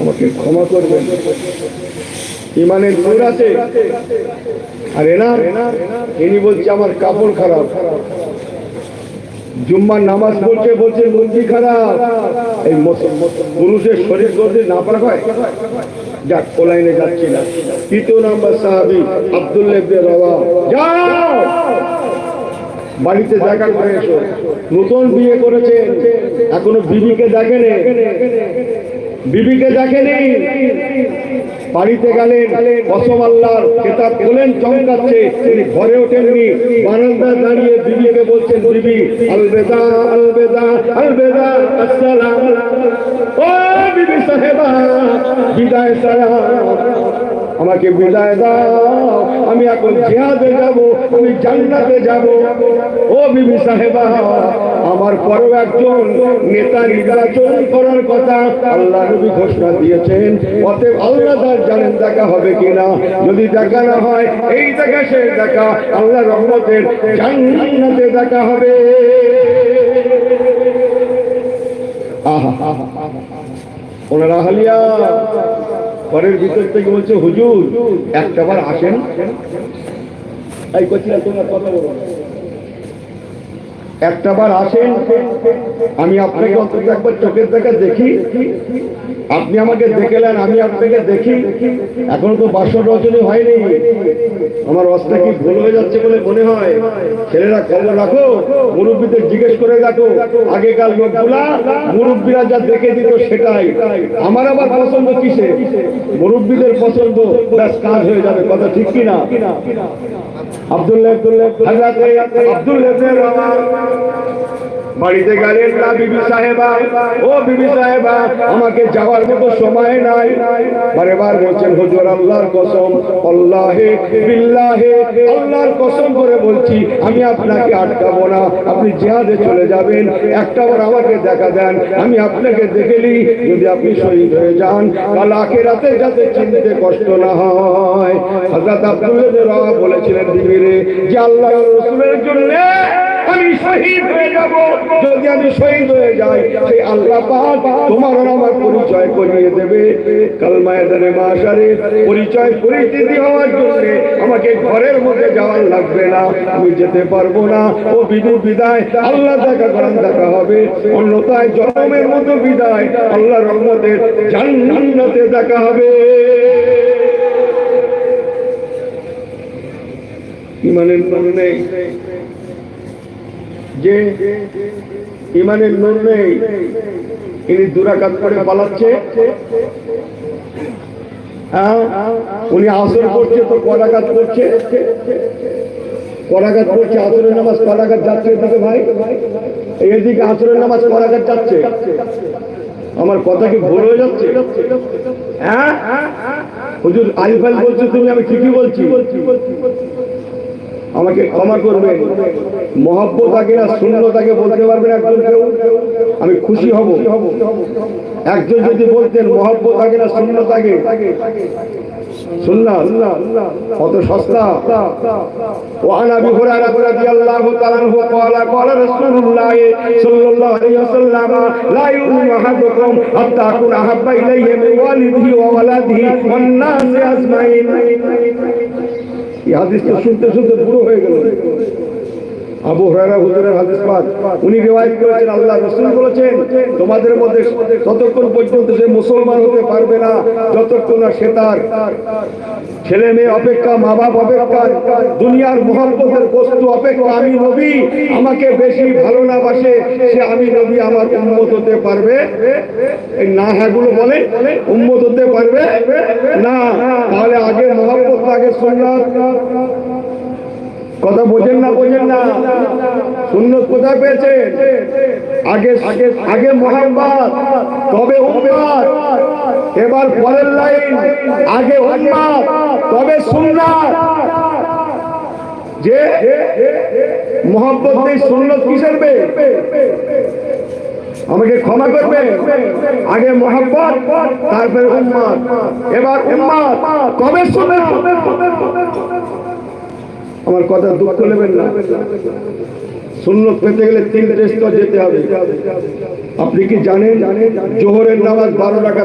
আমাকে ক্ষমা করবেন। ইমানের নূর আছে। আর এনার, ইনি বলছে আমার কাপড় খারাপ। জুম্মার নামাজ পড়ছে বলছে লুঙ্গি খারাপ। এই পুরুষের শরীর করতে না পারা হয়? যাক, ও লাইনে যাচ্ছি না। তৃতীয় নাম্বার সাহাবি আব্দুল্লাহ বাড়িতে দেখা করে এসো। নতুন বিয়ে করেছেন। এখনও বিবিকে দেখেনি। বিবিকে দেখেনি। বাড়িতে গেলেন কসম আল্লাহর কেতাব বলেন চমকাচ্ছে। তিনি ঘরে ওঠেননি। বারান্দা দাঁড়িয়ে বিবিকে বলছেন, বিবি, আলবেদা আলবেদা আলবেদা, আসসালাম। ও বিবি সাহেবা, বিদায়, সালাম। আমাকে বিদায় দাও। আমি এখন জিহাদে যাব, আমি জান্নাতে যাব। ও বিবি সাহেবা, আমার পরেও একজন নেতা নির্বাচন করার কথা আল্লাহ নবী ঘোষণা দিয়েছেন। অতএব আল্লাহ তার জানেন দেখা হবে কিনা। যদি দেখা না হয়, এই দেখা সেই দেখা। আল্লাহ রহমতের জান্নাতে দেখা হবে। আহা। ওনারা হালিয়া। ঘরের ভিতর থেকে বলছে হুজুর একটা বার আসেন। এই করছি তোমার কথা বলো একটা বার আসেন, আমি আপনাকে অন্তত একবার চোখের দেখা দেখি। আপনি আমাকে দেখেলেন, আমি আপনাকে দেখি। এখনও তো বাসর রচনী হয়নি। আমার অবস্থা কি ভুল হয়ে যাচ্ছে বলে মনে হয়? ছেলেরা খবর রাখো, মুরব্বীদের জিজ্ঞেস করে দেখো। আগেকার লোকগুলা, মুরব্বীরা যা দেখে দিত সেটাই। আমার আবার পছন্দ কিসে মুরব্বীদের পছন্দ, ব্যাস কাজ হয়ে যাবে, কথা ঠিক কি না আব্দুল্লাহ আব্দুল্লাহ হাজরাতে আব্দুল্লাহ ইবনে রওয়া বাড়িতে গেলেন না বিবি সাহেবা, ও বিবি সাহেবা, আমাকে যাওয়ার মতো সময় নাই। বারে বার বলছেন, হুজুর, আল্লাহর কসম, আল্লাহে, বিল্লাহে, আল্লাহর কসম করে বলছি, আমি আপনাকে আটকাবো না। আপনি জিহাদে চলে যাবেন একটা বার আমাকে দেখা দেন। আমি আপনাকে দেখেলি যদি আপনি শহীদ হয়ে যান, কাল আখেরাতে যাতে চিনতে কষ্ট না হয়। হযরত আব্দুল্লাহ বলেছিলেন, বিবিরে, যে আল্লাহ রাসূলের জন্য আমি শহীদ হয়ে যাব। যদি আমি শহীদ হয়ে যাই, সেই আল্লাহ পাক তোমার আমার পরিচয় করিয়ে দেবে। কাল ময়দানে মাশারে পরিচয় পরিচিতি হওয়ার জন্য আমাকে ঘরের মধ্যে যাওয়ার লাগবে না। আমি যেতে পারব না। ও বিধু বিদায় আল্লাহ দেখা করান দেখা হবে। অন্যথায় জন্মের মতো বিদায় আল্লাহ রহমতের জান্নাতে দেখা হবে। ইমানের নূর নেই যে ইমানের নূর নেই ইনি দুরাকাত করে পালাচ্ছে। হ্যাঁ উনি আসর করছে তো করাঘাত করছে। করাঘাত করছে, আসরের নামাজ করাঘাত যাচ্ছে এদিকে ভাই? এদিকে আসরের নামাজ করাঘাত যাচ্ছে। আমার কথা কি ভুল হয়ে যাচ্ছে? হ্যাঁ? হুজুর আলিফাল বলছো, তুমি আমি ঠিকই বলছি। আমাকে ক্ষমা করবেন মহব্বত আগে না শূন্যতাকে বলতে পারবেন একজন কেউ আমি খুশি হব একজন যদি বলতেন মহব্বত আগে না শূন্যতাকে শুনলাম কত সস্তা وعن ابي هريره رضي الله تعالى عنه قال قال رسول الله صلى الله عليه وسلم لا يؤمن احدكم حتى اكون احب اليه من والده وولده والناس اجمعين এই হাদিসটা শুনতে শুনতে পুরো হয়ে গেল? আবু হুজুরের হাদিস পাক। উনি করেছেন আল্লাহ রাসূল বলেছেন, তোমাদের মধ্যে পর্যন্ত সে মুসলমান হতে পারবে না, যতক্ষণ না সে তার ছেলে মেয়ে অপেক্ষা, মা বাপ অপেক্ষা, দুনিয়ার মহব্বতের বস্তু অপেক্ষা, আমি নবী, আমাকে বেশি ভালো না বাসে, সে আমি নবী, আমার উম্মত হতে পারবে? এই না হ্যাঁগুলো বলে, উম্মত হতে পারবে? না। তাহলে আগে মহব্বত আগে সুন্নাত। কথা বোঝেন না বোঝেন না। শূন্য কোথায় পেয়েছে আগে আগে আগে মোহাম্মদ, তবে উম্মত। এবার পরের লাইন, আগে উম্মত, তবে সুন্নাত। যে মোহাম্মত নেই, সুন্নত কিসের বে? আমাকে ক্ষমা করবে আগে মোহাম্মত তারপরে উম্মত। এবার উম্মত, তবে সুন্নাত। আমার কথা দুঃখ নেবেন না। সুন্নত পেতে গেলে তিনটে স্তর যেতে হবে। আপনি কি জানেন? জোহরের নামাজ বারো টাকা